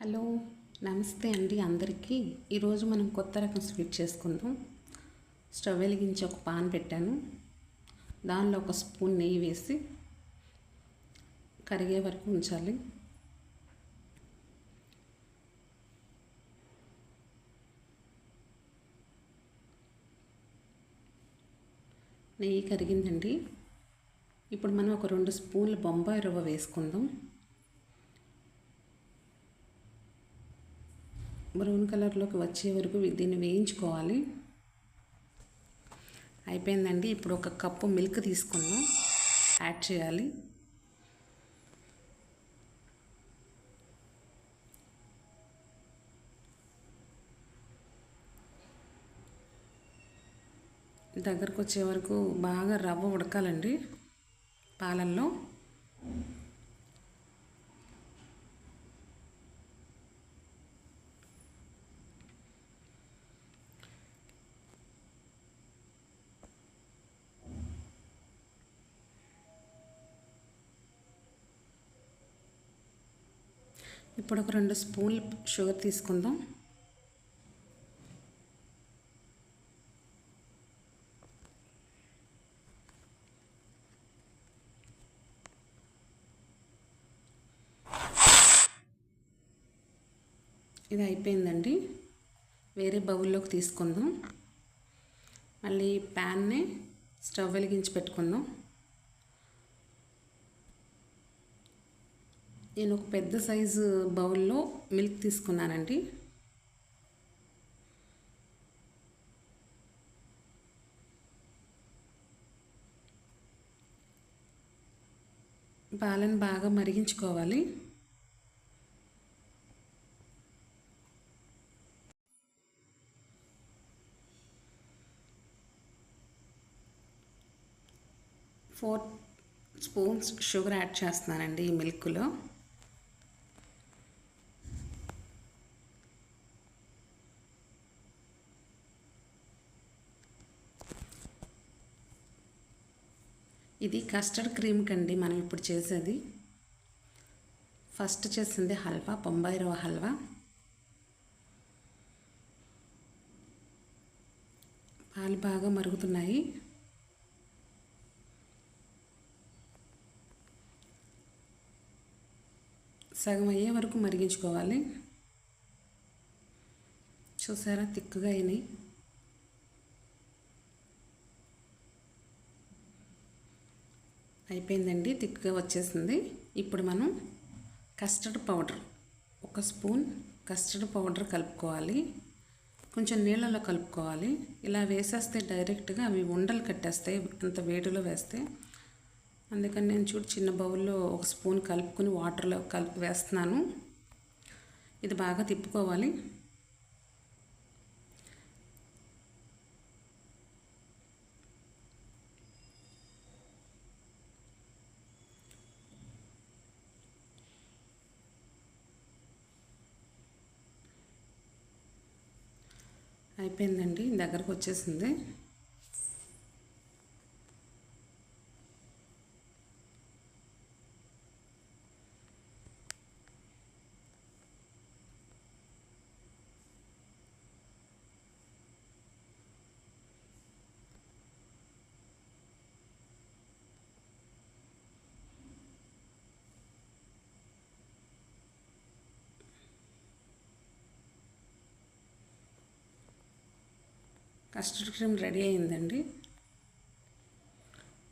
Hello నమస్తే అండి అందరికీ. ఈరోజు మనం కొత్త రకం స్వీట్ చేసుకుందాం. స్టవ్ వెలిగించి ఒక పాన్ పెట్టాను. దానిలో ఒక స్పూన్ నెయ్యి వేసి కరిగే వరకు ఉంచాలి. నెయ్యి కరిగిందండి. ఇప్పుడు మనం ఒక రెండు స్పూన్ల బొంబాయి రవ్వ వేసుకుందాం. బ్రౌన్ కలర్లోకి వచ్చే వరకు దీన్ని వేయించుకోవాలి. అయిపోయిందండి. ఇప్పుడు ఒక కప్పు మిల్క్ తీసుకుందాం. యాడ్ చేయాలి. దగ్గరకు వచ్చే వరకు బాగా రవ్వ ఉడకాలండి. పాలల్లో. ఇప్పుడు ఒక రెండు స్పూన్లు షుగర్ తీసుకుందాం. ఇది అయిపోయిందండి. వేరే బౌల్లోకి తీసుకుందాం. మళ్ళీ ప్యాన్ని స్టవ్ వెలిగించి పెట్టుకుందాం. నేను ఒక పెద్ద సైజు బౌల్లో మిల్క్ తీసుకున్నానండి. పాలను బాగా మరిగించుకోవాలి. ఫోర్ స్పూన్స్ షుగర్ యాడ్ చేస్తున్నానండి ఈ మిల్క్లో. ఇది కస్టర్డ్ క్రీమ్ కండి మనం ఇప్పుడు చేసేది. ఫస్ట్ చేసింది హల్వా బొంబాయి రవ్వ హల్వా. పాలు బాగా మరుగుతున్నాయి. సగం అయ్యే వరకు మరిగించుకోవాలి. చూసారా? తిక్కుగా అయినాయి. అయిపోయిందండి థిక్గా వచ్చేసింది. ఇప్పుడు మనం కస్టర్డ్ పౌడర్ ఒక స్పూన్ కస్టర్డ్ పౌడర్ కలుపుకోవాలి. కొంచెం నీళ్ళలో కలుపుకోవాలి. ఇలా వేసేస్తే డైరెక్ట్గా అవి ఉండలు కట్టేస్తాయి అంత వేడిలో వేస్తే. అందుకని నేను చూడు చిన్న బౌల్లో ఒక స్పూన్ కలుపుకొని వాటర్లో కలిపి వేస్తున్నాను. ఇది బాగా తిప్పుకోవాలి. అయిపోయిందండి దగ్గరకు వచ్చేసింది కస్టర్డ్ క్రీమ్ రెడీ అయిందండి.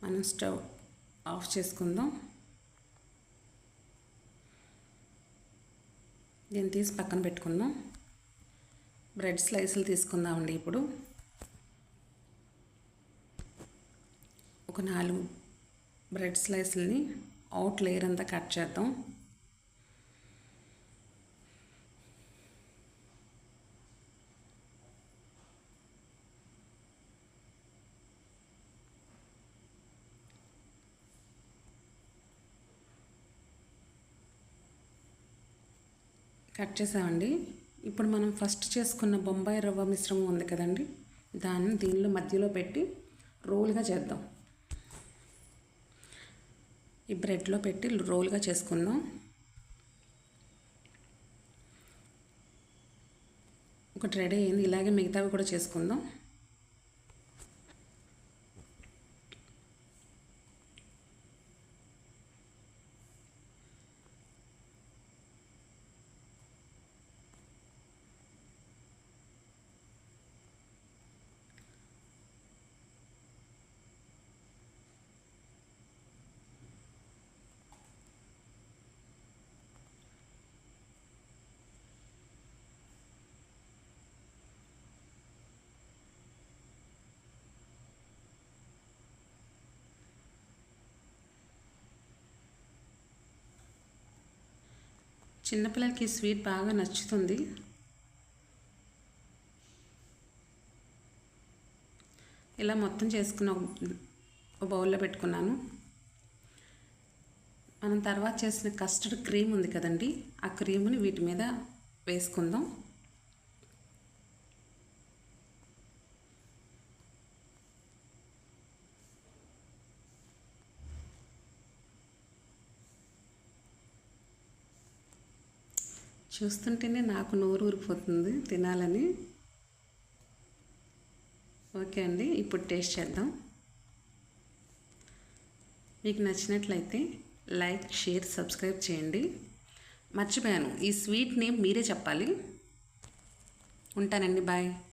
మనం స్టవ్ ఆఫ్ చేసుకుందాం. దీన్ని తీసి పక్కన పెట్టుకుందాం. బ్రెడ్ స్లైసులు తీసుకుందామండి ఇప్పుడు. ఒక నాలుగు బ్రెడ్ స్లైసుల్ని అవుట్ లేయర్ అంతా కట్ చేద్దాం. కట్ చేసామండి. ఇప్పుడు మనం ఫస్ట్ చేసుకున్న బొంబాయి రవ్వ మిశ్రమం ఉంది కదండి. దాన్ని దీనిలో మధ్యలో పెట్టి రోల్గా చేద్దాం. ఈ బ్రెడ్లో పెట్టి రోల్గా చేసుకుందాం. ఒకటి రెడీ అయింది. ఇలాగే మిగతావి కూడా చేసుకుందాం. చిన్నపిల్లలకి స్వీట్ బాగా నచ్చుతుంది. ఇలా మొత్తం చేసుకున్న ఒక- బౌల్లో పెట్టుకున్నాను. మనం తర్వాత చేసిన కస్టర్డ్ క్రీమ్ ఉంది కదండి ఆ క్రీమ్ని వీటి మీద వేసుకుందాం. చూస్తుంటేనే నాకు నోరు ఊరిపోతుంది తినాలని. ఓకే అండి ఇప్పుడు టేస్ట్ చేద్దాం. మీకు నచ్చినట్లయితే లైక్ షేర్ సబ్స్క్రైబ్ చేయండి. మర్చిపోయాను ఈ స్వీట్ నేమ్ మీరే చెప్పాలి. ఉంటానండి బాయ్.